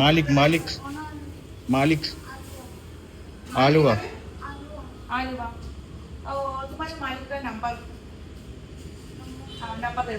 മാലിക് മാലിക് മാലിക് ആലുവ आलूवा और तुम्हारे मालिक का नंबर हाँ नंबर दे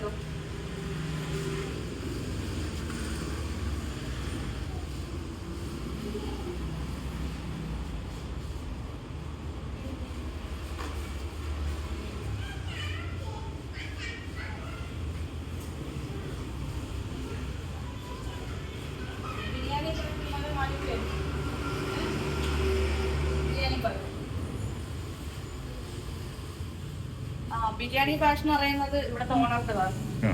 ബിരിയാണി എന്ന് പറയുന്നത് ഇവിടുത്തെ ഓണർത്തതാണ് ആ.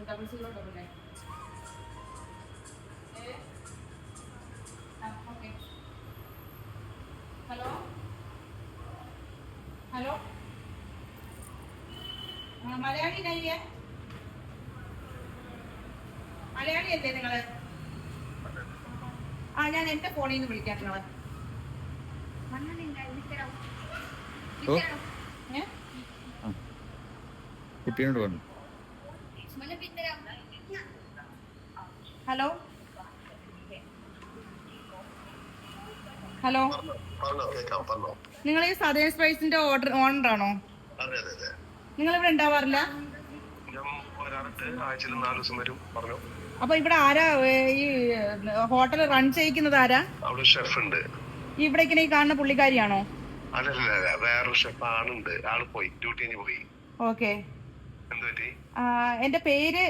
Double zero double nine hello? Hello? Malayali കഴിയേ Malayali അല്ലേ നിങ്ങൾ? ആ ഞാൻ എന്റെ ഫോണിൽ നിന്ന് വിളിക്കാം നിങ്ങൾ. കുട്ടീനോട് പറഞ്ഞു ഹലോ? ഹലോ? നിങ്ങൾ ഈ സദേൺ സ്പൈസിന്റെ ഓർഡർ ഓണർ ആണോ? നിങ്ങൾ ഇവിടെ ഉണ്ടാവാറില്ല? അപ്പൊ ഇവിടെ ആരാ ഈ ഹോട്ടൽ റൺ ചെയ്യിക്കുന്നത് ആരാ? അവിടെ ഷെഫ് ഉണ്ട്. ഇവിടെ ഇങ്ങനെ ഈ കാണുന്ന പുള്ളിക്കാരിയാണോ? അല്ലല്ല അല്ല വേറൊരു ഷെഫ് ആണുണ്ട്. ആൾ പോയി ഡ്യൂട്ടി പോയി. ഓക്കെ എന്റെ പേര്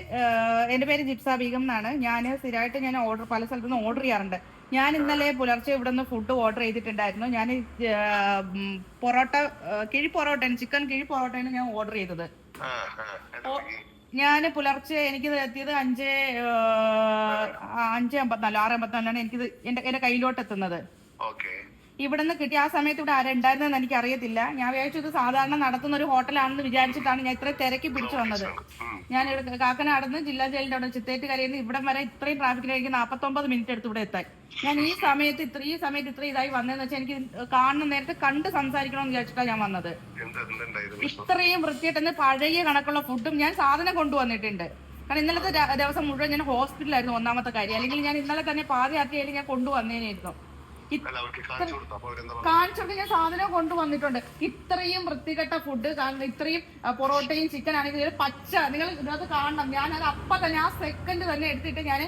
എന്റെ പേര് ജിപ്സ ബീഗം എന്നാണ്. ഞാൻ സ്ഥിരമായിട്ട് ഞാൻ ഓർഡർ പല സ്ഥലത്തു നിന്ന് ഓർഡർ ചെയ്യാറുണ്ട്. ഞാൻ ഇന്നലെ പുലർച്ചെ ഇവിടെ നിന്ന് ഫുഡ് ഓർഡർ ചെയ്തിട്ടുണ്ടായിരുന്നു ഞാൻ പൊറോട്ട കിഴി പൊറോട്ടയാണ് ചിക്കൻ കിഴി പൊറോട്ടയാണ് ഞാൻ ഓർഡർ ചെയ്തത്? ഞാൻ പുലർച്ചെ എനിക്ക് എത്തിയത് അഞ്ച് അഞ്ച് അമ്പത്തിനാല് ആറ് അമ്പത്തിനാലാണ് എനിക്കിത് എന്റെ എന്റെ കയ്യിലോട്ട് എത്തുന്നത് ഓക്കെ ഇവിടുന്ന് കിട്ടിയ ആ സമയത്ത് ഇവിടെ ആരും ഉണ്ടായിരുന്നെന്ന് എനിക്ക് അറിയത്തില്ല ഞാൻ വിചാരിച്ചു ഇത് സാധാരണ നടത്തുന്ന ഒരു ഹോട്ടലാണെന്ന് വിചാരിച്ചിട്ടാണ് ഞാൻ ഇത്ര തിരക്കി പിടിച്ചു വന്നത്. ഞാൻ ഇവിടെ കാക്കനാടുന്ന് ജില്ലാ ജയിലിന്റെ അവിടെ ചിത്തേറ്റ് കരയിൽ നിന്ന് ഇവിടം വരെ ഇത്രയും ട്രാഫിക്കിൽ എനിക്ക് നാൽപ്പത്തൊമ്പത് മിനിറ്റ് എടുത്ത് ഇവിടെ എത്താൻ. ഞാൻ ഈ സമയത്ത് ഇത്ര ഈ സമയത്ത് ഇത്ര ഇതായി വന്നതെന്ന് വെച്ചാൽ എനിക്ക് കാണുന്ന നേരത്തെ കണ്ട് സംസാരിക്കണമെന്ന് വിചാരിച്ചിട്ടാണ് ഞാൻ വന്നത്. ഇത്രയും വൃത്തിയായിട്ട് പഴയ കണക്കുള്ള ഫുഡും ഞാൻ സാധനം കൊണ്ടുവന്നിട്ടുണ്ട്. കാരണം ഇന്നലത്തെ ദിവസം മുഴുവൻ ഞാൻ ഹോസ്പിറ്റലായിരുന്നു ഒന്നാമത്തെ കാര്യം. അല്ലെങ്കിൽ ഞാൻ ഇന്നലെ തന്നെ പാതയാത്രയായിട്ട് ഞാൻ കൊണ്ടുവന്നേനായിരുന്നു. അല്ല അവർക്ക് കാണിച്ചു കൊടുത്തു? അപ്പൊ അവരെന്താ പറഞ്ഞു കാണിച്ചൊക്കെ ഞാൻ സാധനം കൊണ്ടുവന്നിട്ടുണ്ട്. ഇത്രയും വൃത്തികെട്ട ഫുഡ് കാരണം ഇത്രയും പൊറോട്ടയും ചിക്കൻ ആണെങ്കിൽ പച്ച. നിങ്ങൾ ഇതിനകത്ത് കാണണം. ഞാൻ അത് അപ്പൊ തന്നെ ആ സെക്കൻഡ് തന്നെ എടുത്തിട്ട് ഞാൻ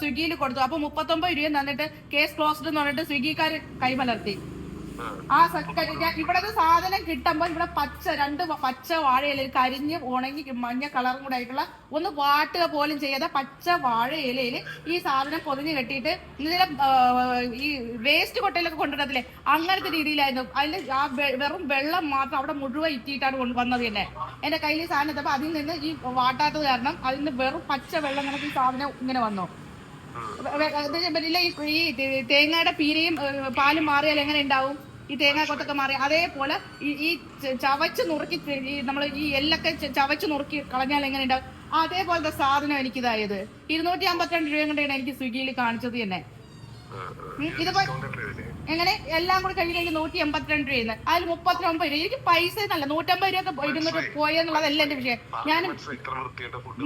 സ്വിഗ്ഗിയിൽ കൊടുത്തു. അപ്പൊ മുപ്പത്തൊമ്പത് രൂപ തന്നിട്ട് കേസ് ക്ലോസ്ഡ് എന്ന് പറഞ്ഞിട്ട് സ്വിഗ്ഗിക്കാർ കൈമലർത്തി. ആ. സക്കരി ഇവിടത്തെ സാധനം കിട്ടുമ്പോൾ ഇവിടെ പച്ച രണ്ട് പച്ച വാഴയില കരിഞ്ഞ് ഉണങ്ങി മഞ്ഞ കളറും കൂടെ ആയിട്ടുള്ള ഒന്ന് വാട്ടുക പോലും ചെയ്യാതെ പച്ച വാഴയിലയിൽ ഈ സാധനം പൊതിഞ്ഞ് കെട്ടിയിട്ട് ഇതിലെ ഈ വേസ്റ്റ് കൊട്ടയിലൊക്കെ കൊണ്ടുവരത്തില്ലേ? അങ്ങനത്തെ രീതിയിലായിരുന്നു. അതിൽ ആ വെറും വെള്ളം മാത്രം അവിടെ മുഴുവൻ ഇറ്റിയിട്ടാണ് കൊണ്ട് വന്നത് തന്നെ. എന്റെ കയ്യിൽ ഈ സാധനം എത്തപ്പോൾ അതിൽ നിന്ന് ഈ വാട്ടാത്തത് കാരണം അതിൽ നിന്ന് വെറും പച്ച വെള്ളം കണക്ക് ഈ സാധനം ഇങ്ങനെ വന്നു. ഈ തേങ്ങയുടെ പീരയും പാലും മാറിയാൽ എങ്ങനെ ഉണ്ടാവും? ഈ തേങ്ങ മാറി. അതേപോലെ ഈ ഈ ചവച്ച് നുറുക്കി ഈ നമ്മൾ ഈ എല്ലൊക്കെ ചവച്ച് നുറുക്കി കളഞ്ഞാൽ എങ്ങനെ ഉണ്ടാവും അതേപോലത്തെ സാധനം എനിക്കിതായത്. ഇരുന്നൂറ്റി അമ്പത്തിരണ്ട് രൂപ കൊണ്ടാണ് എനിക്ക് സ്വിഗ്ഗിയിൽ കാണിച്ചത് തന്നെ. ആ, എങ്ങനെ? എല്ലാം കൂടി കഴിഞ്ഞ് കഴിഞ്ഞ് നൂറ്റി എൺപത്തിരണ്ട് രൂപ അതിൽ മുപ്പത്തിരൊമ്പത് രൂപ. എനിക്ക് പൈസ എന്നല്ല നൂറ്റമ്പത് രൂപ ഇരുന്നിട്ട് പോയെന്നുള്ളതല്ല എന്റെ വിഷയം. ഞാൻ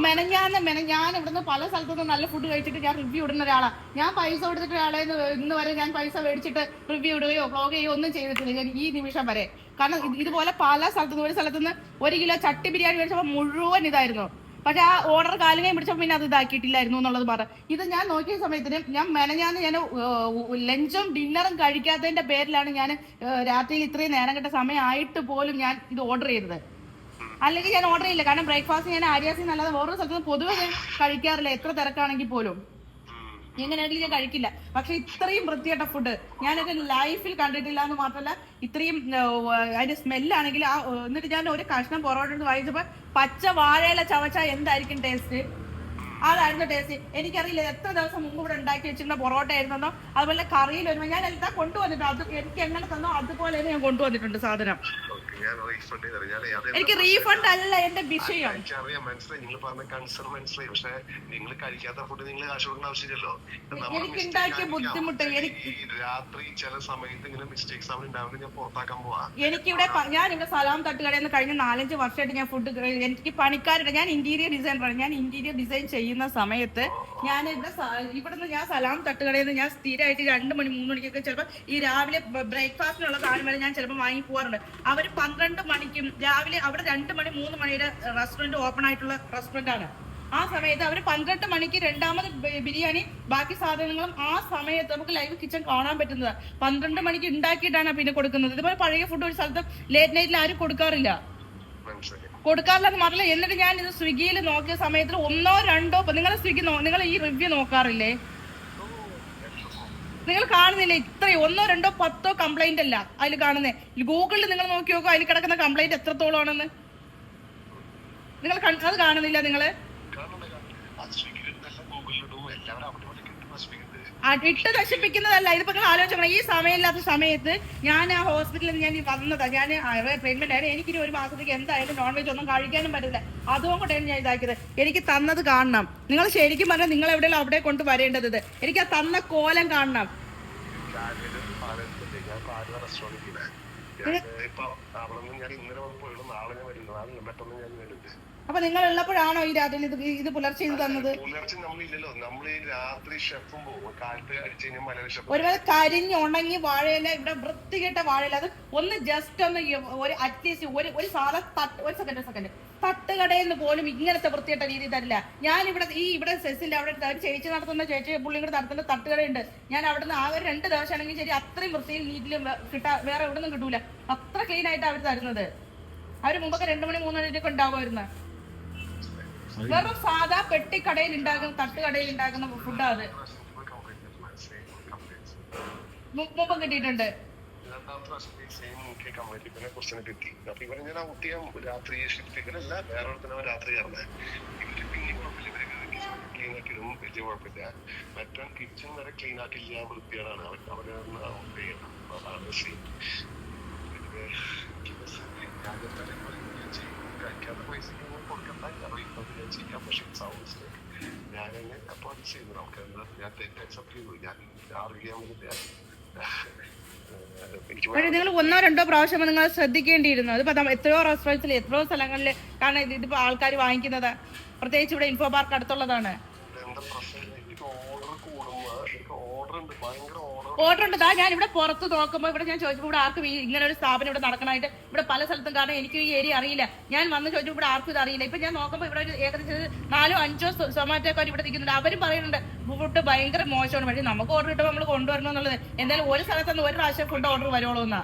മെനഞ്ഞാന്ന് മെന ഞാൻ ഇവിടുന്ന് പല സ്ഥലത്തുനിന്ന് നല്ല ഫുഡ് കഴിച്ചിട്ട് ഞാൻ റിവ്യൂ ഇടുന്ന ഒരാളാണ് ഞാൻ പൈസ കൊടുത്തിട്ട് ഒരാളെ ഇന്ന് വരെ ഞാൻ പൈസ മേടിച്ചിട്ട് റിവ്യൂ ഇടുകയോ ബ്ലോഗ് ചെയ്യുകയോ ഒന്നും ചെയ്തിട്ടില്ല. ഞാൻ ഈ നിമിഷം വരെ. കാരണം ഇതുപോലെ പല സ്ഥലത്തുനിന്ന് ഒരു സ്ഥലത്തുനിന്ന് ഒരു കിലോ ചട്ടി ബിരിയാണി മേടിച്ചപ്പോൾ മുഴുവൻ ഇതായിരുന്നു. പക്ഷെ ആ ഓർഡർ കാലുകയും പിടിച്ചപ്പോൾ പിന്നെ അത് ഇതാക്കിയിട്ടില്ലായിരുന്നു എന്നുള്ളത് പറഞ്ഞു ഇത് ഞാൻ നോക്കിയ സമയത്തിന് ഞാൻ മെനഞ്ഞാന്ന് ഞാൻ ലഞ്ചും ഡിന്നറും കഴിക്കാത്തതിന്റെ പേരിലാണ് ഞാൻ രാത്രിയിൽ ഇത്രയും നേരം കിട്ട സമയമായിട്ട് പോലും ഞാൻ ഇത് ഓർഡർ ചെയ്തത്. അല്ലെങ്കിൽ ഞാൻ ഓർഡർ ചെയ്യില്ല. കാരണം ബ്രേക്ക്ഫാസ്റ്റ് ഞാൻ ആര്യാസിന്ന് നല്ലത് ഓരോ സ്ഥലത്ത് പൊതുവെ കഴിക്കാറില്ല. എത്ര തിരക്കാണെങ്കിൽ പോലും. എങ്ങനെയാണെങ്കിലും ഞാൻ കഴിക്കില്ല. പക്ഷെ ഇത്രയും വൃത്തിയായിട്ട ഫുഡ് ഞാൻ എന്റെ ലൈഫിൽ കണ്ടിട്ടില്ല എന്ന് മാത്രമല്ല ഇത്രയും അതിന്റെ സ്മെല്ലാണെങ്കിൽ ആ എന്നിട്ട് ഞാൻ ഒരു കഷ്ണം പൊറോട്ട എടുത്ത് വായിച്ചപ്പോ പച്ച വാഴയില ചവച്ച എന്തായിരിക്കും ടേസ്റ്റ് അതായിരുന്നു ടേസ്റ്റ് എനിക്കറിയില്ല എത്ര ദിവസം മുമ്പ് ഇവിടെ ഉണ്ടാക്കി വെച്ചിരുന്ന പൊറോട്ട ആയിരുന്നോ അതുപോലെ കറിയിൽ വരുമ്പോൾ ഞാൻ എന്താ കൊണ്ടുവന്നിട്ടുണ്ട് അത് എനിക്ക് എങ്ങനെ തന്നോ അതുപോലെ തന്നെ ഞാൻ കൊണ്ടുവന്നിട്ടുണ്ട് സാധനം. എനിക്ക് റീഫണ്ട് അല്ല എന്റെ വിഷയം. എനിക്കറിയാം മനസ്സിലായി. നിങ്ങൾ പറഞ്ഞ കൺസേൺ മനസ്സിലായി. പക്ഷെ നിങ്ങൾ കഴിക്കാത്ത ഫുഡ് നിങ്ങൾ കാശ് കൊടുക്കേണ്ട ആവശ്യമില്ലല്ലോ. ഇത് എനിക്ക് mistake ഉണ്ടാക്കിയ ബുദ്ധിമുട്ട് എനിക്ക് രാത്രി ചില സമയത്ത് ഇങ്ങനെ മിസ്റ്റേക്സ് അവിടെ ഉണ്ടാവുന്നത് ഞാൻ പുറത്താക്കാൻ പോവാ. എനിക്കിവിടെ ഞാൻ ഇവിടെ സലാം തട്ടുകടയിൽ നിന്ന് കഴിഞ്ഞ നാലഞ്ച് വർഷമായിട്ട് ഞാൻ ഫുഡ് എനിക്ക് പണിക്കാരുടെ ഞാൻ ഇന്റീരിയർ ഡിസൈനറാണ് ഞാൻ ഇന്റീരിയർ ഡിസൈൻ ചെയ്യുന്ന സമയത്ത് ഞാൻ ഇവിടെ ഇവിടുന്ന് ഞാൻ സലാം തട്ടുകടയിൽ നിന്ന് ഞാൻ സ്ഥിരമായിട്ട് രണ്ട് മണി മൂന്ന് മണിക്കൊക്കെ ചിലപ്പോൾ ഈ രാവിലെ ബ്രേക്ക്ഫാസ്റ്റിനുള്ള സാധനം വരെ ഞാൻ ചിലപ്പോൾ വാങ്ങി പോകാറുണ്ട് അവർ പന്ത്രണ്ട് മണിക്കും രാവിലെ അവിടെ രണ്ട് മണി മൂന്ന് മണിയുടെ റെസ്റ്റോറന്റ് ഓപ്പൺ ആയിട്ടുള്ള റെസ്റ്റോറന്റ് ആണ്. ആ സമയത്ത് അവർ പന്ത്രണ്ട് മണിക്ക് രണ്ടാമത് ബിരിയാണി ബാക്കി സാധനങ്ങളും ആ സമയത്ത് നമുക്ക് ലൈവ് കിച്ചൺ കാണാൻ പറ്റുന്നത്. പന്ത്രണ്ട് മണിക്ക് ഉണ്ടാക്കിയിട്ടാണ് പിന്നെ കൊടുക്കുന്നത്. ഇതുപോലെ പഴയ ഫുഡ് ഒരു സ്ഥലത്ത് ലേറ്റ് നൈറ്റിൽ ആരും കൊടുക്കാറില്ല. കൊടുക്കാറില്ലെന്ന് മാത്രമല്ല എന്നിട്ട് ഞാൻ ഇത് സ്വിഗ്ഗിയിൽ നോക്കിയ സമയത്ത് ഒന്നോ രണ്ടോ നിങ്ങൾ സ്വിഗ്ഗി നിങ്ങൾ ഈ റിവ്യൂ നോക്കാറില്ലേ? നിങ്ങൾ കാണുന്നില്ലേ. ഇത്രയും ഒന്നോ രണ്ടോ പത്തോ കംപ്ലൈന്റ് അല്ല അതിൽ കാണുന്നേ. ഗൂഗിളിൽ നിങ്ങൾ നോക്കി നോക്കുക അതിൽ കിടക്കുന്ന കംപ്ലൈന്റ് എത്രത്തോളം ആണെന്ന് നിങ്ങൾ അത് കാണുന്നില്ല നിങ്ങൾ? ഇട്ട് നശിപ്പിക്കുന്നതല്ല. ഇതിപ്പോ ആലോചിക്കണം ഈ സമയമില്ലാത്ത സമയത്ത് ഞാൻ ആ ഹോസ്പിറ്റലിൽ ഞാൻ വന്നതാ. ഞാൻ ട്രീറ്റ്മെന്റ് ആയിരുന്നു. എനിക്കിനി ഒരു മാസത്തേക്ക് എന്തായാലും നോൺ വെജ് ഒന്നും കഴിക്കാനും പറ്റില്ല അതുകൊണ്ടാണ് ഞാൻ ഇതാക്കിയത്. എനിക്ക് തന്നത് കാണണം. നിങ്ങൾ ശരിക്കും പറഞ്ഞാൽ നിങ്ങൾ എവിടെയെങ്കിലും അവിടെ കൊണ്ട് വരേണ്ടത് എനിക്ക് ആ തന്ന കോലം കാണണം. ഞാൻ പാല റെസ്റ്റോറന്റിലെ ഞാൻ ഇപ്പൊ അവിടെ നിന്ന് ഞാൻ ഇന്നലെ പോയുള്ളൂ നാളെ ഞാൻ പെട്ടെന്ന് ഞാൻ വരുന്നുണ്ട് അപ്പൊ നിങ്ങൾ ഉള്ളപ്പോഴാണോ ഈ രാത്രി ഇത് ഇത് പുലർച്ചെ ഇത് തന്നത്? പുലർച്ചെ നമ്മളില്ലല്ലോ. നമ്മൾ ഈ രാത്രി ഷെഫും പോകും കാലത്ത് അടിച്ചു കഴിഞ്ഞാൽ മലയാള ഷെഫ് ഒരുപാട് കരിഞ്ഞ് ഉണങ്ങി വാഴയില ഇവിടെ വൃത്തികെട്ട വാഴയില. അത് ഒന്ന് ജസ്റ്റ് ഒന്ന് ഒരു അറ്റ്ലീസ്റ്റ് ഒരു ഒരു സാധാ തട്ട് ഒരു സെക്കൻഡ് സെക്കൻഡ് തട്ടുകടയിൽ നിന്ന് പോലും ഇങ്ങനത്തെ വൃത്തികെട്ട രീതി തരില്ല. ഞാൻ ഇവിടെ ഈ ഇവിടെ സെസ്സിന്റെ അവിടെ ഒരു ചേച്ചി നടത്തുന്ന ചേച്ചി പുള്ളി ഇവിടെ നടത്തുന്ന തട്ടുകടയുണ്ട് ഞാൻ അവിടെ നിന്ന് ആ ഒരു രണ്ട് ദിവസമാണെങ്കിൽ ശരി അത്രയും വൃത്തിയും നീറ്റിലും കിട്ടാ വേറെ എവിടെ നിന്നും കിട്ടൂല. അത്ര ക്ലീൻ ആയിട്ട് അവർ തരുന്നത്. അവർ മുമ്പൊക്കെ രണ്ടു മണി മൂന്ന് മണിയൊക്കെ ഉണ്ടാവുമായിരുന്നു. വെറും സാധാ പെട്ടിക്കടയിൽ ഉണ്ടാകുന്ന തട്ടുകടയിൽ ഉണ്ടാകുന്ന ഫുഡാ അത്. മുമ്പ് കിട്ടിയിട്ടുണ്ട്. രണ്ടാമത്തെ സെയിം കിട്ടി അപ്പൊ ഞാൻ ഔട്ട് രാത്രി ഷിഫ്റ്റ് ഇവരല്ല വേറെ ഒരുത്തനവൻ രാത്രി ചേർന്നത് ഇവർ പിന്നെ കുഴപ്പമില്ല ഇവരൊക്കെ ക്ലീൻ ആക്കി ഇടും വലിയ കുഴപ്പമില്ല മറ്റേ കിച്ചൺ വരെ ക്ലീൻ ആക്കില്ല വൃത്തികേടാണ് അവർ അവരെ ഒന്ന് ഔട്ട് ചെയ്യണം അതാണ് സെയിം കഴിക്കാത്ത പൈസക്ക് കൊടുക്കണ്ട ഞാൻ റീഫണ്ട് ഞാൻ ചെയ്യാം പക്ഷേ മിസ്റ്റേക്ക് ഞാൻ അപ്പോൾ അത് ചെയ്തു നമുക്ക് എന്താ ഞാൻ തെറ്റ് അക്സെപ്റ്റ് ചെയ്തു ഞാൻ അറിയാൻ വേണ്ടി പക്ഷേ നിങ്ങൾ ഒന്നോ രണ്ടോ പ്രാവശ്യം നിങ്ങൾ ശ്രദ്ധിക്കേണ്ടിയിരുന്നു. അതിപ്പോ നമ്മ- എത്രയോ റെസ്റ്റോറൻസിൽ എത്രയോ സ്ഥലങ്ങളിൽ കാരണം ഇത് ഇതിപ്പോ ആൾക്കാർ വാങ്ങിക്കുന്നത്. പ്രത്യേകിച്ച് ഇവിടെ ഇൻഫോ പാർക്ക് അടുത്തുള്ളതാണ്. ഓർഡർ കൂടുമ്പോ ഓർഡർ ഉണ്ട്. ഭയങ്കര ഓർഡർ ഉണ്ട്. ദാ ഞാൻ ഇവിടെ പുറത്ത് നോക്കുമ്പോൾ ഇവിടെ ഞാൻ ചോദിച്ചപ്പോൾ ഇവിടെ ആർക്കും ഈ ഇങ്ങനെ ഒരു സ്ഥാപനം ഇവിടെ നടക്കണമായിട്ട് ഇവിടെ പല സ്ഥലത്തും കാരണം എനിക്ക് ഈ ഏരിയ അറിയില്ല. ഞാൻ വന്ന് ചോദിച്ചു ഇവിടെ ആർക്കും ഇത് അറിയില്ല. ഇപ്പൊ ഞാൻ നോക്കുമ്പോൾ ഇവിടെ ഒരു ഏകദേശം നാലോ അഞ്ചോ സൊമാറ്റോക്കാർ ഇവിടെ നിൽക്കുന്നുണ്ട്. അവരും പറയുന്നുണ്ട് ഫുഡ് ഭയങ്കര മോശമാണ്. പക്ഷേ നമുക്ക് ഓർഡർ കിട്ടുമ്പോൾ നമ്മൾ കൊണ്ടുവരണം എന്നുള്ളത്. എന്തായാലും ഒരു സ്ഥലത്തുനിന്ന് ഒരു പ്രാവശ്യം ഫുഡ് ഓർഡർ വരുവുള്ളൂ എന്നാ.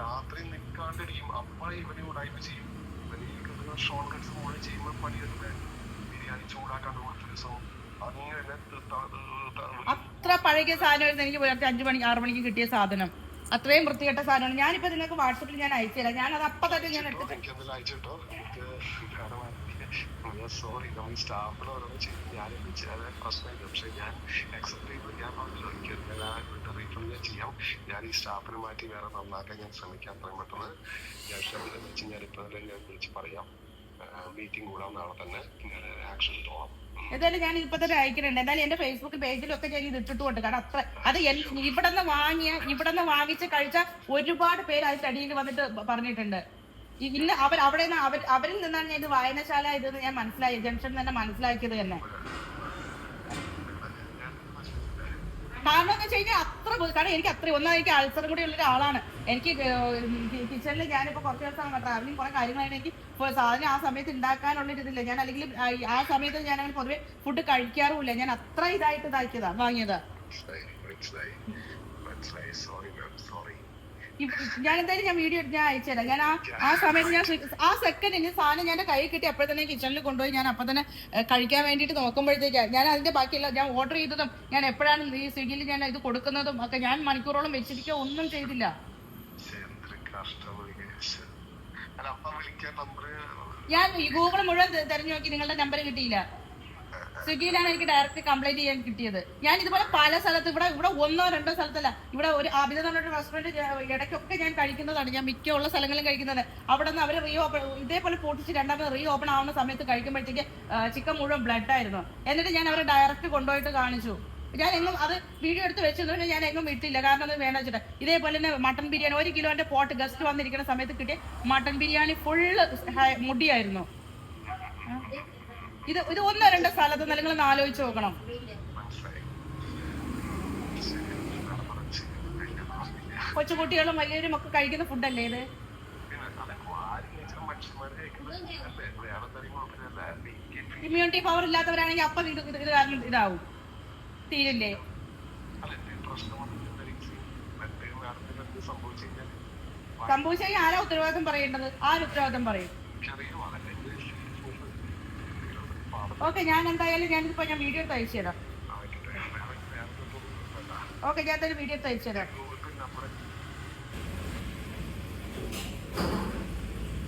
രാത്രി നിൽക്കാണ്ടിരിക്കും അപ്പ ഇവനെ ഉടായ്പ ചെയ്യും. ഇവന് ഷോർട്ട് കട്ട്സ് മുകളിൽ ചെയ്യുമ്പോൾ ബിരിയാണി ചൂടാക്കാണ്ട് കുറച്ച് ദിവസം. അങ്ങനെ അത്ര പഴകിയ സാധനമായിരുന്നു എനിക്ക് പുലർച്ചെ അഞ്ചു മണി ആറു മണിക്ക് കിട്ടിയ സാധനം. അത്രയും വൃത്തികെട്ട സാധനമാണ് ഞാനിപ്പോ നിങ്ങൾക്ക് വാട്സപ്പിൽ ഞാൻ അയച്ചില്ല ഞാൻ അത് അപ്പൊ തന്നെ ഞാൻ സോറി ഞാൻ ഈ സ്റ്റാഫിനെ മാറ്റി വേറെ നന്നാക്കാൻ ഞാൻ ശ്രമിക്കാം. അത്രയും പെട്ടെന്ന് ഞാൻ ഞാൻ വിളിച്ച് പറയാം. മീറ്റിംഗ് കൂടാം നാളെ തന്നെ. ഞാൻ എന്തായാലും ഞാൻ ഇപ്പൊ തന്നെ അയക്കുന്നുണ്ട് എന്തായാലും എന്റെ ഫേസ്ബുക്ക് പേജിലൊക്കെ ഞാൻ ഇത് ഇട്ടിട്ടുണ്ട് കാരണം അത്ര അത് ഇവിടെ നിന്ന് വാങ്ങിയ ഇവിടെ നിന്ന് വാങ്ങിച്ച് കഴിച്ച ഒരുപാട് പേര് അതിന്റെ അടിയിൽ വന്നിട്ട് പറഞ്ഞിട്ടുണ്ട്. ഇല്ല അവർ അവിടെ നിന്ന് അവർ അവരിൽ നിന്നാണ് ഞാൻ ഇത് വായനശാല ഇതെന്ന് ഞാൻ മനസ്സിലായി. ജംഗ്ഷൻ തന്നെ മനസ്സിലാക്കിയത് തന്നെ. കാരണം എന്ന് വെച്ച് കഴിഞ്ഞാൽ അത്ര കാരണം എനിക്ക് അത്ര ഒന്നും എനിക്ക് അൾസർ കൂടി ഉള്ള ഒരാളാണ്. എനിക്ക് കിച്ചണിൽ ഞാനിപ്പോ കുറച്ച് ദിവസം ട്രാവലിംഗ് കുറെ കാര്യങ്ങളായിട്ട് എനിക്ക് ഇപ്പൊ സാധനം ആ സമയത്ത് ഉണ്ടാക്കാനുള്ള ഇതില്ല. ഞാൻ അല്ലെങ്കിൽ ആ- സമയത്ത് ഞാൻ അങ്ങനെ പൊതുവെ ഫുഡ് കഴിക്കാറുമില്ല. ഞാൻ അത്ര ഇതായിട്ട് ഇതാക്കിയതാ വാങ്ങിയത്. ഞാൻ എന്തായാലും ഞാൻ വീഡിയോ ഞാൻ അയച്ചുതരാം ഞാൻ ആ ആ സമയത്ത് ഞാൻ ആ സെക്കൻഡിന് സാധനം ഞാൻ കൈ കിട്ടി. അപ്പോൾ തന്നെ കിച്ചണിൽ കൊണ്ടുപോയി ഞാൻ അപ്പം തന്നെ കഴിക്കാൻ വേണ്ടിയിട്ട് നോക്കുമ്പോഴത്തേക്ക് ഞാൻ അതിന്റെ ബാക്കിയുള്ള ഞാൻ ഓർഡർ ചെയ്തതും ഞാൻ എപ്പോഴാണ് ഈ സ്വിഗ്ഗിയിൽ ഞാൻ ഇത് കൊടുക്കുന്നതും ഒക്കെ ഞാൻ മണിക്കൂറോളം വെച്ചിരിക്കുക ഒന്നും ചെയ്തില്ല എന്തൊരു കഷ്ടം വിളിക്കുക അല്ല അപ്പ വിളിക്കാൻ നമ്പർ ഞാൻ ഗൂഗിൾ മുഴുവൻ തെരഞ്ഞു നോക്കി നിങ്ങളുടെ നമ്പർ കിട്ടിയില്ല. സ്വിഗ്ഗിയിലാണ് എനിക്ക് ഡയറക്റ്റ് കംപ്ലൈന്റ് ചെയ്യാൻ കിട്ടിയത്. ഞാൻ ഇതുപോലെ പല സ്ഥലത്ത് ഇവിടെ ഇവിടെ ഒന്നോ രണ്ടോ സ്ഥലത്തല്ല ഇവിടെ ഒരു അഭിത എന്ന് പറഞ്ഞൊരു റെസ്റ്റോറന്റ് ഇടയ്ക്കൊക്കെ ഞാൻ കഴിക്കുന്നതാണ്. ഞാൻ മിക്ക ഉള്ള സ്ഥലങ്ങളിലും കഴിക്കുന്നത്. അവിടെ നിന്ന് അവർ റീ ഓപ്പൺ ഇതേപോലെ പൊട്ടിച്ച് രണ്ടാമത് റീ ഓപ്പൺ ആവുന്ന സമയത്ത് കഴിക്കുമ്പോഴത്തേക്ക് ചിക്കൻ മുഴുവൻ ബ്ലഡ് ആയിരുന്നു. എന്നിട്ട് ഞാൻ അവരെ ഡയറക്റ്റ് കൊണ്ടുപോയിട്ട് കാണിച്ചു. ഞാൻ എങ്ങും അത് വീഡിയോ എടുത്ത് വെച്ചതുകൊണ്ട് ഞാൻ എങ്ങും വിട്ടില്ല കാരണം അത് വേണം വെച്ചിട്ട് ഇതേപോലെ തന്നെ മട്ടൺ ബിരിയാണി ഒരു കിലോന്റെ പോട്ട് ഗസ്റ്റ് വന്നിരിക്കുന്ന സമയത്ത് കിട്ടിയ മട്ടൺ ബിരിയാണി ഫുള്ള് മുടിയായിരുന്നു. ഇത് ഇത് ഒന്നോ രണ്ടോ സ്ഥലത്ത് നിങ്ങൾ ഒന്ന് ആലോചിച്ച് നോക്കണം. കൊച്ചുകുട്ടികളും വലിയവരും ഒക്കെ കഴിക്കുന്ന ഫുഡല്ലേ ഇത്? ഇമ്മ്യൂണിറ്റി പവർ ഇല്ലാത്തവരാണെങ്കിൽ അപ്പം ഇത് ഇത് കാരണം ഇതാവും. തീരില്ലേ സംഭവിച്ചാൽ ആരാ ഉത്തരവാദിത്തം പറയേണ്ടത്? ആര് ഉത്തരവാദിത്തം പറയും? ഓക്കെ ഞാൻ എന്തായാലും ഞാൻ ഞാനിപ്പോ ഞാൻ വീഡിയോ അയച്ചു തരാം. ഓക്കെ ഞാൻ എന്തായാലും വീഡിയോ അയച്ചു തരാം.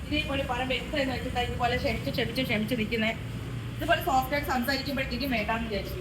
ഇതേപോലെ പല വ്യക്തം വെച്ചിട്ട് ഇതുപോലെ ക്ഷമിച്ച് ക്ഷമിച്ച് ക്ഷമിച്ച് ഇതുപോലെ സോഫ്റ്റ് ആയിട്ട് സംസാരിക്കുമ്പോഴത്തേക്കും വേണ്ടാന്ന് വിചാരിച്ചു.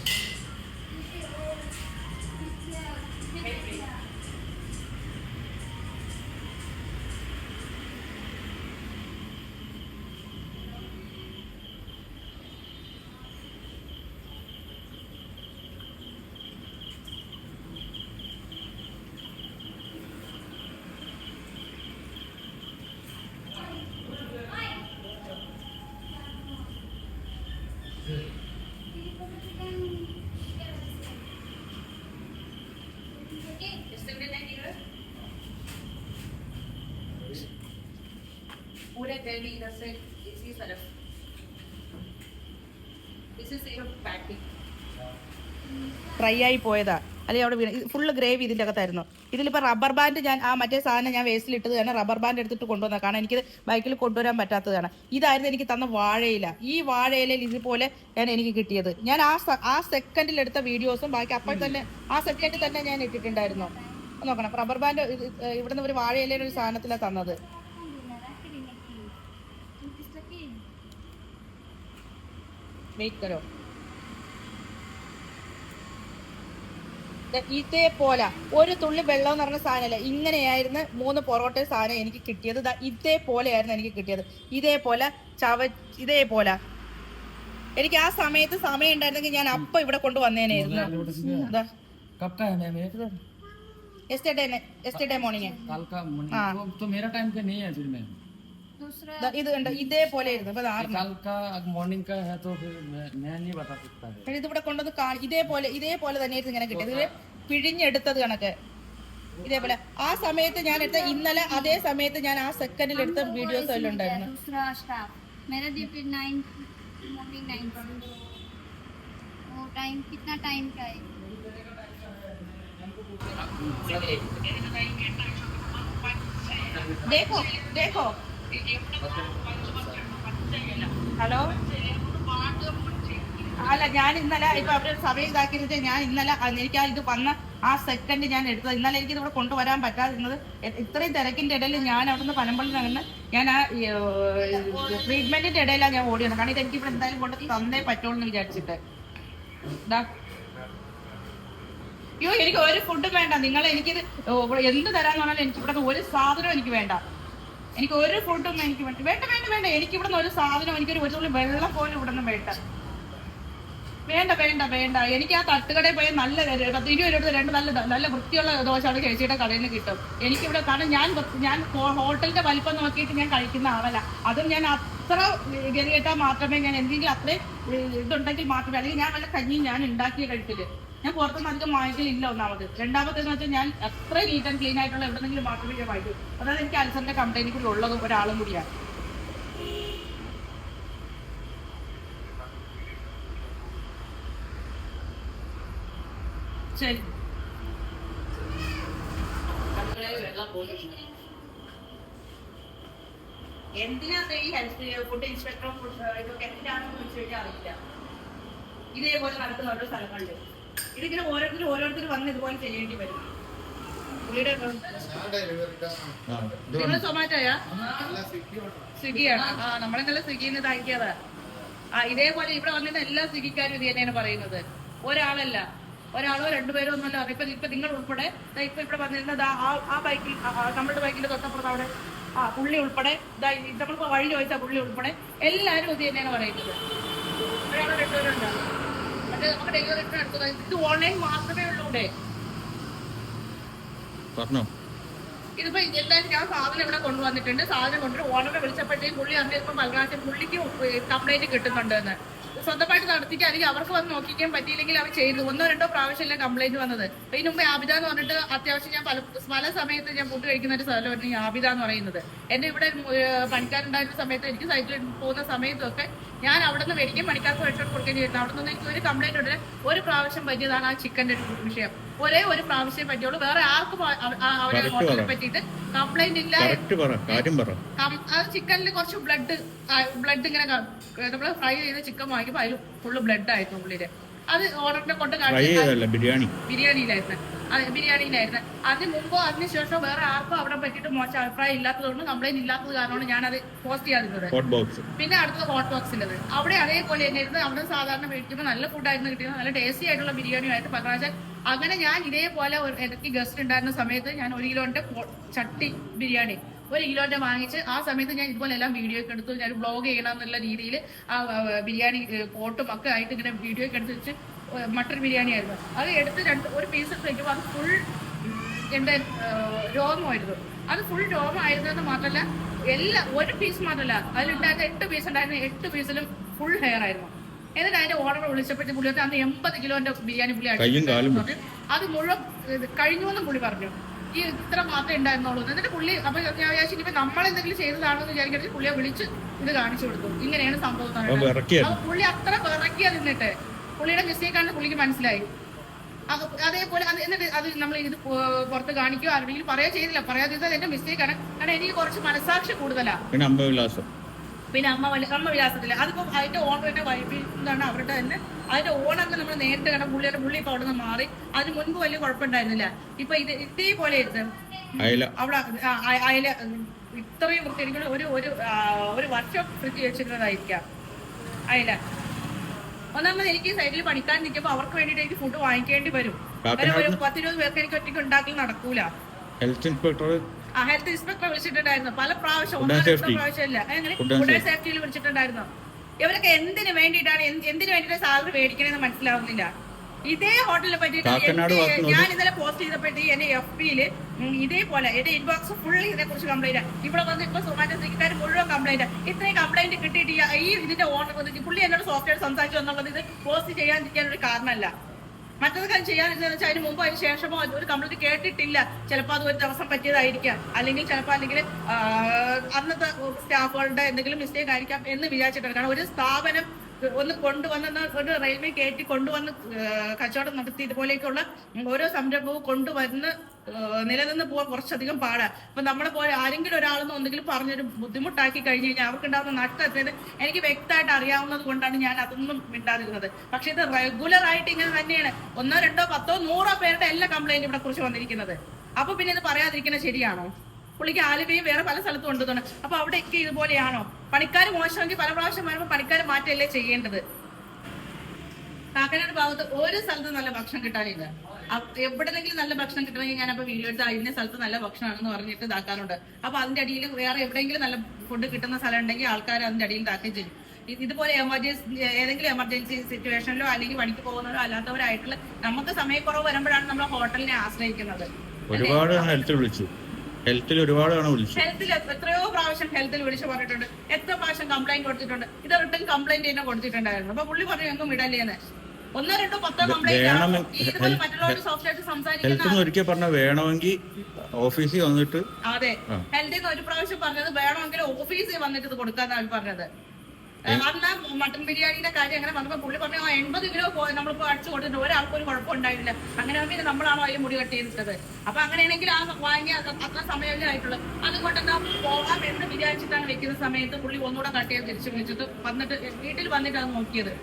tell me the same. This is enough. this is your packing. Dry ആയി പോയതാ. അല്ലെങ്കിൽ അവിടെ വീണ്. ഫുള്ള് ഗ്രേവി ഇതിന്റെ അകത്തായിരുന്നു. ഇതിലിപ്പോൾ റബ്ബർ ബാൻഡ് ഞാൻ ആ മറ്റേ സാധനം ഞാൻ വേസ്റ്റിലിട്ടത് കാരണം റബ്ബർ ബാൻഡ് എടുത്തിട്ട് കൊണ്ടുവന്ന കാരണം എനിക്ക് ബൈക്കിൽ കൊണ്ടുവരാൻ പറ്റാത്തതാണ്. ഇതായിരുന്നു എനിക്ക് തന്ന വാഴയില. ഈ വാഴയിലയിൽ ഇതുപോലെ ഞാൻ എനിക്ക് കിട്ടിയത്. ഞാൻ ആ ആ സെക്കൻഡിൽ എടുത്ത വീഡിയോസും ബാക്കി അപ്പോൾ തന്നെ ആ സെക്കൻഡിൽ തന്നെ ഞാൻ ഇട്ടിട്ടുണ്ടായിരുന്നു. നോക്കണം. റബ്ബർ ബാൻഡ് ഇവിടുന്ന് ഒരു വാഴയിലൊരു സാധനത്തിലാണ് തന്നത്. મેક કરો ഇതേപോലെ ഒരു തുള്ളി വെള്ളം എന്ന് പറഞ്ഞ സാധനമല്ല ഇങ്ങനെയായിരുന്നു മൂന്ന് പൊറോട്ട സാധനം എനിക്ക് കിട്ടിയത്. ഇതേപോലെയായിരുന്നു എനിക്ക് കിട്ടിയത്. ഇതേപോലെ ചവ ഇതേപോലെ. എനിക്ക് ആ സമയത്ത് സമയം ഉണ്ടായിരുന്നെങ്കിൽ ഞാൻ അപ്പൊ ഇവിടെ കൊണ്ടുവന്നേനായിരുന്നു എസ്റ്റർഡേ എസ്റ്റർഡേ മോർണിംഗ് ആ. का morning। हाँ। तो, तो मेरा टाइम का नहीं है फिर मैम ഇത് കണ്ടോ ഇതേപോലെ ആയിരുന്നു അപ്പൊ ആറ് कल का मॉर्निंग का है तो फिर मैं, मैं नहीं बता सकता है ഇതിവിടെ കൊണ്ടത് കാണി ഇതേപോലെ ഇതേപോലെ തന്നെയായിരുന്നു ഇങ്ങനെ കിട്ടിയത് ഇത് പിഴിഞ്ഞെടുത്തത് കണക്ക് ഇതേപോലെ ആ സമയത്ത് ഞാൻ എടുത്ത ഇന്നലെ അതേ സമയത്ത് ഞാൻ ആ സെക്കൻഡിൽ എടുത്ത വീഡിയോസ് എല്ലാം ഉണ്ടായിരുന്നു दूसरा स्टाफ मेरा ड्यूटी नाइन मॉर्निंग नाइन वो टाइम कितना टाइम का है देखो देखो ഹലോ? അല്ല ഞാൻ ഇന്നലെ ഇപ്പൊ അവർ സമയം ഇതാക്കിയിട്ട് ഞാൻ ഇന്നലെ എനിക്ക് ആ ഇത് വന്ന ആ സെക്കൻഡ് ഞാൻ എടുത്തത്. ഇന്നലെ എനിക്ക് ഇവിടെ കൊണ്ടുവരാൻ പറ്റാതിരുന്നത്. ഇത്രയും തിരക്കിന്റെ ഇടയിൽ ഞാൻ അവിടുന്ന് പനമ്പള്ളി നിന്ന് ഞാൻ ആ ട്രീറ്റ്മെന്റിന്റെ ഇടയിലാണ് ഞാൻ ഓടിയത്. കാരണം ഇത് എനിക്ക് ഇവിടെ എന്തായാലും കൊണ്ട് തന്നേ പറ്റുള്ളൂ എന്ന് വിചാരിച്ചിട്ട്. അയ്യോ എനിക്ക് ഒരു ഫുഡും വേണ്ട. നിങ്ങൾ എനിക്കിത് എന്ത് തരാന്ന് പറഞ്ഞാലും എനിക്ക് ഇവിടെ ഒരു സാധനവും എനിക്ക് വേണ്ട. എനിക്ക് ഒരു ഫുഡും എനിക്ക് വേണ്ട. വേണ്ട വേണ്ട വേണ്ട. എനിക്ക് ഇവിടുന്ന് ഒരു സാധനം എനിക്കൊരു ഒരു തുള്ളി വെള്ളം പോലും ഇവിടെ നിന്ന് വേണ്ട. വേണ്ട വേണ്ട വേണ്ട. എനിക്ക് ആ തട്ടുകടയിൽ പോയാൽ നല്ല ഇരുപത് രണ്ട് നല്ല നല്ല വൃത്തിയുള്ള ദോശ അവിടെ ചേച്ചിയുടെ കടയിൽ നിന്ന് കിട്ടും. എനിക്കിവിടെ കാരണം ഞാൻ ഞാൻ ഹോട്ടലിന്റെ വലിപ്പം നോക്കിയിട്ട് ഞാൻ കഴിക്കുന്ന ആളല്ല. അതും ഞാൻ അത്ര ഗതികെട്ടാൽ മാത്രമേ ഞാൻ എന്തെങ്കിലും അത്രയും ഇതുണ്ടെങ്കിൽ മാത്രമേ അല്ലെങ്കിൽ ഞാൻ വല്ല കഞ്ഞിയും ഞാൻ ഉണ്ടാക്കിയ കഴിക്കൽ ഞാൻ പുറത്തുനിന്ന് അധികം വാങ്ങിക്കലില്ല ഒന്നാമത്. രണ്ടാമത്തേന്ന് വെച്ചാൽ ഞാൻ അത്ര നീറ്റ് ആൻഡ് ക്ലീൻ ആയിട്ടുള്ള എവിടെന്നെങ്കിലും മാത്രമേ ഞാൻ വാങ്ങിക്കൂ. അതായത് എനിക്ക് അൽസറിന്റെ കംപ്ലൈന്റ് കൂടി ഉള്ളതും ഒരാളും കൂടിയാണ്. ശരി. എന്തിനാ ഈ ഹെൽത്ത് ഫുഡ് ഇൻസ്പെക്ടറും ഇതൊക്കെ എന്തിനാണെന്ന് ചോദിച്ചു കഴിഞ്ഞാൽ അറിയില്ല. ഇതേപോലെ നടക്കുന്ന ഓരോ സ്ഥലങ്ങളിൽ ഇതിങ്ങനെ ഓരോരുത്തർ ഓരോരുത്തർ വന്ന് ഇതുപോലെ ചെയ്യേണ്ടി വരും. പുള്ളിയുടെ നിങ്ങൾ. സൊമാറ്റോയാ? സ്വിഗ്ഗിയാണ്. ആ നമ്മളെന്നല്ല സ്വിഗ്ഗിന്ന് താക്കിയതാ ആ ഇതേപോലെ ഇവിടെ വന്നിട്ട് എല്ലാ സ്വിഗ്ഗിക്കാരും ഇത് തന്നെയാണ് പറയുന്നത്. ഒരാളല്ല. ഒരാളോ രണ്ടുപേരോ ഒന്നുമല്ല. ഇപ്പൊ ഇപ്പൊ നിങ്ങൾ ഉൾപ്പെടെ ദാ ഇപ്പൊ ഇവിടെ വന്നിരുന്നത് ആ ആ ബൈക്കിൽ നമ്മളുടെ ബൈക്കിന്റെ തൊട്ടപ്പുറത്ത് അവിടെ ആ പുള്ളി ഉൾപ്പെടെ നമ്മളിപ്പോ വഴി ചോദിച്ച പുള്ളി ഉൾപ്പെടെ എല്ലാവരും ഇത് തന്നെയാണ് പറയുന്നത്. ഒരാളോ രണ്ടുപേരോ നമുക്ക് ഡെലിവറി എടുത്തത് ഇത് ഓൺലൈൻ മാത്രമേ ഉള്ളൂ ഇവിടെ പറഞ്ഞോ? ഇതിപ്പോ എന്തായാലും ഞാൻ സാധനം ഇവിടെ കൊണ്ടുവന്നിട്ടുണ്ട്. സാധനം കൊണ്ടുവരും ഓണറെ വിളിച്ചപ്പോഴത്തേക്കും പുള്ളി അറിഞ്ഞപ്പോ മലയാളത്തിൽ പുള്ളിക്ക് കംപ്ലൈന്റ് കിട്ടുന്നുണ്ട് എന്ന് സ്വന്തമായിട്ട് അല്ലെങ്കിൽ അവർക്ക് വന്ന് നോക്കിക്കാൻ പറ്റിയില്ലെങ്കിൽ അവർ ചെയ്തു ഒന്നോ രണ്ടോ പ്രാവശ്യമല്ല കംപ്ലൈന്റ് വന്നത്. അപ്പൊ ഇതിന് മുമ്പ് ആബിദ എന്ന് പറഞ്ഞിട്ട് അത്യാവശ്യം ഞാൻ പല പല സമയത്ത് ഞാൻ ഫുഡ് കഴിക്കുന്ന ഒരു സ്ഥലമായിരുന്നു ഈ ആബിദ എന്ന് പറയുന്നത്. എന്റെ ഇവിടെ പണിക്കാരുണ്ടായിരുന്ന സമയത്ത് എനിക്ക് സൈറ്റിൽ പോകുന്ന സമയത്തൊക്കെ ഞാൻ അവിടെ നിന്ന് മേടിക്കും പണിക്കാർക്ക് മേടിച്ചോട്ട് കൊടുക്കുകയും ചെയ്യുന്നു അവിടെ നിന്ന് എനിക്ക് ഒരു കംപ്ലൈന്റ് ഉണ്ട് ഒരു പ്രാവശ്യം പറ്റിയതാണ് ആ ചിക്കന്റെ വിഷയം. ഒരേ ഒരു പ്രാവശ്യം പറ്റിയുള്ളൂ. വേറെ ആർക്കും അവരെ ഹോട്ടലിൽ പറ്റിയിട്ട് കംപ്ലൈന്റ് ഇല്ല. ചിക്കനിൽ കുറച്ച് ബ്ലഡ് ബ്ലഡ് ഇങ്ങനെ നമ്മൾ ഫ്രൈ ചെയ്ത ചിക്കൻ വാങ്ങിക്കുമ്പോൾ അതിൽ ഫുള്ള് ബ്ലഡ് ആയിരുന്നു ഉള്ളിൽ. അത് ഓർഡറിനെ കൊണ്ട് ബിരിയാണി? ബിരിയാണിയിലായിരുന്നു. അത് ബിരിയാണിയിലായിരുന്നു. അതിന് മുമ്പോ അതിന് ശേഷം വേറെ ആർക്കും അവിടെ പറ്റിയിട്ട് മോശം അഭിപ്രായം ഇല്ലാത്തതുകൊണ്ട് കംപ്ലൈന്റ് ഇല്ലാത്തത് കാരണമാണ് ഞാൻ അത് പോസ്റ്റ് ചെയ്യാതിരുന്നത് പിന്നെ അടുത്തത് ഹോട്ട് ബോക്സിലത് അവിടെ അതേപോലെ തന്നെ ഇരുന്ന് അവിടെ സാധാരണ മേടിക്കുമ്പോൾ നല്ല ഫുഡായിരുന്നു കിട്ടിയത്. നല്ല ടേസ്റ്റി ആയിട്ടുള്ള ബിരിയാണിയായിട്ട് പകരാച്ചാൽ അങ്ങനെ ഞാൻ ഇതേപോലെ ഇടയ്ക്ക് ഗസ്റ്റ് ഉണ്ടായിരുന്ന സമയത്ത് ഞാൻ ഒരു കിലോന്റെ ചട്ടി ബിരിയാണി ഒരു കിലോന്റെ വാങ്ങിച്ച് ആ സമയത്ത് ഞാൻ ഇതുപോലെ എല്ലാം വീഡിയോ ഒക്കെ എടുത്തു. ഞാൻ ബ്ലോഗ് ചെയ്യണം എന്നുള്ള രീതിയിൽ ആ ബിരിയാണി പോട്ടും ഒക്കെ ആയിട്ട് ഇങ്ങനെ വീഡിയോ ഒക്കെ എടുത്ത് വെച്ച് മട്ടൺ ബിരിയാണി ആയിരുന്നു. അത് എടുത്ത് രണ്ട് ഒരു പീസ് എടുത്ത് വയ്ക്കുമ്പോൾ അത് ഫുൾ എന്റെ രോഗമായിരുന്നു അത് ഫുൾ രോഗമായിരുന്നെന്ന് മാത്രമല്ല എല്ലാ ഒരു പീസ് മാത്രമല്ല അതിലുണ്ടായിരുന്ന എട്ട് പീസ് ഉണ്ടായിരുന്ന എട്ട് പീസിലും ഫുൾ ഹെയർ ആയിരുന്നു. എന്നിട്ട് അതിന്റെ ഓർഡർ വിളിച്ചപ്പോഴത്തെ പുള്ളി പറഞ്ഞു, അന്ന് എൺപത് കിലോന്റെ ബിരിയാണി പുള്ളി അടിച്ചു അത് മുഴുവൻ കഴിഞ്ഞു എന്നും പുള്ളി പറഞ്ഞു. ഈ ഇത്ര മാത്രമേ ഉണ്ടായിരുന്നുള്ളൂ. എന്നിട്ട് പുള്ളി അപ്പൊ ഞാൻ വിചാരിച്ചു ഇനിയിപ്പോ നമ്മൾ എന്തെങ്കിലും ചെയ്തതാണോ എന്ന് വിചാരിച്ചിട്ട് പുള്ളിയെ വിളിച്ച് ഇത് കാണിച്ചു കൊടുത്തു. ഇങ്ങനെയാണ് സംഭവം അപ്പൊ പുള്ളി അത്ര വിറക്കിയ നിന്നിട്ട്. പുള്ളിയുടെ മിസ്റ്റേക്ക് ആണെന്ന് പുള്ളിക്ക് മനസ്സിലായി. അതേപോലെ അത് എന്നിട്ട് അത് നമ്മൾ ഇത് പുറത്ത് കാണിക്കുകയോ ആരുടെ പറയുകയോ ചെയ്തില്ല. പറയാതിരുന്നത് എന്റെ മിസ്റ്റേക്ക് ആണ്. കാരണം എനിക്ക് കുറച്ച് മനസാക്ഷി കൂടുതലാ. പിന്നെ അമ്മ വലിയ അമ്മ വിലാസത്തില്ല അതിപ്പോ അതിന്റെ ഓണറിന്റെ വൈഫിൽ നിന്നാണ് അവരുടെ തന്നെ. അതിന്റെ ഓണറിന് നമ്മൾ നേരിട്ട് കണ്ട പുള്ളിയുടെ പുള്ളി ഇപ്പൊ അവിടെ നിന്ന് മാറി. അതിന് മുൻപ് വലിയ കുഴപ്പമുണ്ടായിരുന്നില്ല. ഇപ്പൊ ഇത് ഇതേപോലെ ഇരുന്ന് അവിടെ അയല ഇത്രയും വൃത്തി എനിക്ക് ഒരു ഒരു ഒരു വർഷം വൃത്തി വെച്ചിരുന്നതായിരിക്കാം അയല. ഒന്നാമത് എനിക്ക് സൈഡിൽ പണിക്കാൻ നിൽക്കുമ്പോൾ അവർക്ക് വേണ്ടിയിട്ട് എനിക്ക് ഫുഡ് വാങ്ങിക്കേണ്ടി വരും. ഒരു പത്തിരുപത് പേർക്ക് എനിക്ക് ഒറ്റയ്ക്ക് ഉണ്ടാക്കി നടക്കൂല. ഹെൽത്ത് ഇൻസ്പെക്ടർ ഹെൽത്ത് ഇൻസ്പെക്ടറെ വിളിച്ചിട്ടുണ്ടായിരുന്നു. പല പ്രാവശ്യം. പ്രാവശ്യം ഇല്ല ഫുഡ് ആൻഡ് സേഫ്റ്റിയിൽ വിളിച്ചിട്ടുണ്ടായിരുന്നു. ഇവരൊക്കെ എന്തിനു വേണ്ടിയിട്ടാണ് എന്തിനു വേണ്ടിയിട്ട് സാലറി മേടിക്കണമെന്ന് മനസ്സിലാവുന്നില്ല. ഇതേ ഹോട്ടലിനെ പറ്റിയിട്ട് ഞാൻ ഇന്നലെ പോസ്റ്റ് ചെയ്തപ്പോഴത്തെ എന്റെ എഫ് പിയിൽ ഇതേപോലെ എന്റെ ഇൻബോക്സ് ഫുൾ ഇതിനെ കുറിച്ച് കംപ്ലൈന്റ് ഇവിടെ വന്ന് ഇപ്പൊ സൊമാറ്റോ സിക്കാർ മുഴുവൻ കംപ്ലൈന്റ് ഇത്രയും കംപ്ലൈന്റ് കിട്ടിയിട്ട് ഈ- ഈ ഇതിന്റെ ഓണർ വന്നിട്ട് പുള്ളി എന്നോട് സോഫ്റ്റ്വെയർ സംസാരിച്ചു എന്നുള്ളത് ഇത് പോസ്റ്റ് ചെയ്യാതിരിക്കാൻ ഒരു കാരണമല്ല. മറ്റൊരു കാര്യം എന്താണെന്ന് വെച്ചാൽ അതിന് മുമ്പോ അതിന് ശേഷമോ ഒരു കംപ്ലീറ്റ് കേട്ടിട്ടില്ല. ചിലപ്പോൾ അത് ഒരു ദിവസം പറ്റിയതായിരിക്കാം. അല്ലെങ്കിൽ ചിലപ്പോൾ അല്ലെങ്കിൽ അന്നത്തെ സ്റ്റാഫുകളുടെ എന്തെങ്കിലും മിസ്റ്റേക്ക് ആയിരിക്കാം എന്ന് വിചാരിച്ചിട്ടുണ്ട് കാരണം ഒരു സ്ഥാപനം ഒന്ന് കൊണ്ടുവന്ന ഒരു റെയിൽവേ കയറ്റി കൊണ്ടുവന്ന് കച്ചവടം നടത്തി ഇതുപോലെയൊക്കെയുള്ള ഓരോ സംരംഭവും കൊണ്ടുവന്ന് നിലനിന്ന് പോകാൻ കുറച്ചധികം പാടാണ് അപ്പൊ നമ്മളെ പോലെ ആരെങ്കിലും ഒരാളെന്ന് എന്തെങ്കിലും പറഞ്ഞൊരു ബുദ്ധിമുട്ടാക്കി കഴിഞ്ഞു കഴിഞ്ഞാൽ അവർക്ക് ഉണ്ടാകുന്ന നഷ്ടത്തിന് എനിക്ക് വ്യക്തമായിട്ട് അറിയാവുന്നത് കൊണ്ടാണ് ഞാൻ അതൊന്നും മിണ്ടാതിരുന്നത്. പക്ഷെ ഇത് റെഗുലർ ആയിട്ട് ഇങ്ങനെ തന്നെയാണ്. ഒന്നോ രണ്ടോ പത്തോ നൂറോ പേരുടെ എല്ലാ കംപ്ലൈന്റ് ഇവിടെ കുറിച്ച് വന്നിരിക്കുന്നത്. അപ്പൊ പിന്നെ ഇത് പറയാതിരിക്കുന്നത് ശരിയാണോ? പുള്ളിക്ക് ആലുവയും വേറെ പല സ്ഥലത്തും ഉണ്ട് തോന്നുന്നു അപ്പൊ അവിടെയൊക്കെ ഇതുപോലെയാണോ? പണിക്കാർ മോശമെങ്കിൽ പല പ്രാവശ്യം വരുമ്പോൾ പണിക്കാർ മാറ്റല്ലേ ചെയ്യേണ്ടത്? കാക്കനാട് ഭാഗത്ത് ഒരു സ്ഥലത്ത് നല്ല ഭക്ഷണം കിട്ടാനില്ല. എവിടെന്നെങ്കിലും നല്ല ഭക്ഷണം കിട്ടണമെങ്കിൽ ഞാൻ അപ്പൊ വീഡിയോ എടുത്ത് ഇന്ന സ്ഥലത്ത് നല്ല ഭക്ഷണമാണെന്ന് പറഞ്ഞിട്ട് ഇതാക്കാറുണ്ട്. അപ്പൊ അതിന്റെ അടിയിൽ വേറെ എവിടെയെങ്കിലും നല്ല ഫുഡ് കിട്ടുന്ന സ്ഥലം ഉണ്ടെങ്കിൽ ആൾക്കാർ അതിന്റെ അടിയിൽ ഇതാക്കുകയും ചെയ്യും. ഇതുപോലെ എമർജൻസി ഏതെങ്കിലും എമർജൻസി സിറ്റുവേഷനിലോ അല്ലെങ്കിൽ പണിക്ക് പോകുന്നവരോ അല്ലാത്തവരായിട്ടുള്ള നമുക്ക് സമയക്കുറവ് വരുമ്പോഴാണ് നമ്മൾ ഹോട്ടലിനെ ആശ്രയിക്കുന്നത്. ഒരുപാട് ഹെൽത്ത് വിളിച്ചു. ഹെൽത്തിൽ ഒരുപാട് തവണ വിളിച്ചു ഹെൽത്തിൽ എത്രയോ പ്രാവശ്യം ഹെൽത്തിൽ വിളിച്ചു പറഞ്ഞിട്ടുണ്ട്. എത്ര പ്രാവശ്യം കംപ്ലൈന്റ് കൊടുത്തിട്ടുണ്ട്. ഇത് റിട്ടേൺ കംപ്ലൈന്റ് തന്നെ കൊടുത്തിട്ടുണ്ടായിരുന്നു. അപ്പൊ പുള്ളി പറഞ്ഞു എങ്ങും വിടല്ലേന്ന് ഒന്നോ രണ്ടോ പത്തോ കംപ്ലൈന്റ് ഒരിക്കൽ പറഞ്ഞ വേണമെങ്കിൽ ഓഫീസിൽ വന്നിട്ട് അതെ. ഹെൽത്തിൽ നിന്ന് ഒരു പ്രാവശ്യം പറഞ്ഞത് വേണമെങ്കിൽ ഓഫീസിൽ വന്നിട്ട് ഇത് കൊടുക്കാന്നാണ് പറഞ്ഞത്. ആ മട്ടൻ ബിരിയാണിയുടെ കാര്യം അങ്ങനെ വന്നപ്പോൾ പുള്ളി പറഞ്ഞു ആ എൺപത് കിലോ പോയി നമ്മളിപ്പോ അടിച്ചു കൊടുത്തിട്ട് ഒരാൾക്കും ഒരു കുഴപ്പം അങ്ങനെ ആണെങ്കിൽ നമ്മളാണോ അതിൽ മുടി കട്ട് ചെയ്തിട്ടത്? അപ്പൊ ആ വാങ്ങിയ അത്ര- സമയമല്ലേ ആയിട്ടുള്ളൂ. അതുകൊണ്ട് എന്ന് വിചാരിച്ചിട്ടാണ് വെക്കുന്ന സമയത്ത് പുള്ളി ഒന്നുകൂടെ കട്ട് തിരിച്ചു വിളിച്ചിട്ട് വന്നിട്ട് വീട്ടിൽ വന്നിട്ട് അത് നോക്കിയത്.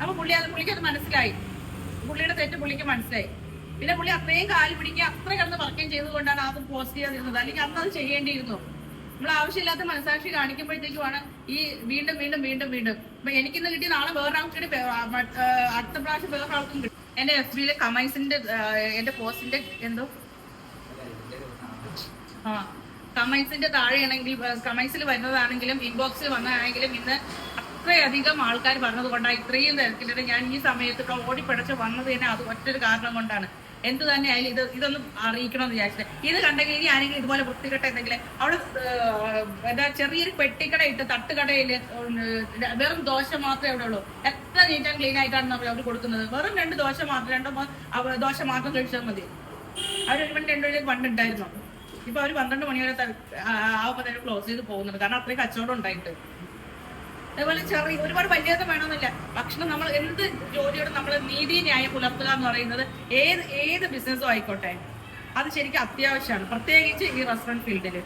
അപ്പൊ പുള്ളി അത് പുള്ളിക്ക് അത് മനസ്സിലായി. പുള്ളിയുടെ തെറ്റ് പുള്ളിക്ക് മനസ്സിലായി. പിന്നെ പുള്ളി അത്രയും കാൽ പിടിക്കുക അത്ര കിടന്ന് വർക്കുകയും ചെയ്തുകൊണ്ടാണ് അത് പോസ്റ്റ് ചെയ്യാതിരുന്നത്. അല്ലെങ്കിൽ അന്ന് അത് ചെയ്യേണ്ടിയിരുന്നു. നമ്മൾ ആവശ്യമില്ലാത്ത മനസാക്ഷി കാണിക്കുമ്പോഴത്തേക്കുമാണ് ഈ വീണ്ടും വീണ്ടും വീണ്ടും വീണ്ടും. അപ്പൊ എനിക്കിന്ന് കിട്ടിയ നാളെ വേറൊരാൾക്ക് ആ, അടുത്ത പ്രാവശ്യം വേറൊരാൾക്കും കിട്ടും. എന്റെ എഫ് ബിയിലെ കമൈസിന്റെ എന്റെ പോസ്റ്റിന്റെ എന്തോ? ആ കമൈസിന്റെ താഴെയാണെങ്കിൽ കമൈസിൽ വരുന്നതാണെങ്കിലും ഇൻബോക്സിൽ വന്നതാണെങ്കിലും ഇന്ന് അത്രയധികം ആൾക്കാർ പറഞ്ഞത് കൊണ്ടാണ് ഇത്രയും തിരക്കിലിട്ട് ഞാൻ ഈ സമയത്ത് ഓടിപ്പിടച്ച് വന്നത് തന്നെ അത് ഒറ്റൊരു കാരണം കൊണ്ടാണ്. എന്ത് തന്നെ ആയാലും ഇത് ഇതൊന്നും അറിയിക്കണമെന്ന് വിചാരിച്ചത് ഇത് കണ്ടെങ്കിൽ ഇനി ആരെങ്കിലും ഇതുപോലെ വൃത്തികെട്ട എന്തെങ്കിലും അവിടെ എന്താ ചെറിയൊരു പെട്ടിക്കട ഇട്ട് തട്ടുകടയിൽ വെറും ദോശ മാത്രമേ അവിടെ ഉള്ളൂ എത്ര നീറ്റ് ആൻഡ് ക്ലീൻ ആയിട്ടാണ് അവർ കൊടുക്കുന്നത് വെറും രണ്ട് ദോശ മാത്രം രണ്ടോ ദോശ മാത്രം കഴിച്ചാൽ മതി അവർ ഒരു മണി രണ്ടു മണി പണ്ടുണ്ടായിരുന്നു ഇപ്പൊ അവർ പന്ത്രണ്ട് മണി വരെ ആവുമ്പോ തന്നെ ക്ലോസ് ചെയ്ത് പോകുന്നുണ്ട് കാരണം അത്രയും കച്ചവടം ഉണ്ടായിട്ട് അതേപോലെ ചെറിയ ഒരുപാട് മര്യാദ വേണമെന്നില്ല. ഭക്ഷണം നമ്മൾ എന്ത് ജോലിയോട് നമ്മൾ നീതി ന്യായം പുലർത്തുക എന്ന് പറയുന്നത് ഏത് ഏത് ബിസിനസ്സും ആയിക്കോട്ടെ. അത് ശരിക്കും അത്യാവശ്യമാണ്. പ്രത്യേകിച്ച് ഈ റെസ്റ്റോറന്റ് ഫീൽഡിൽ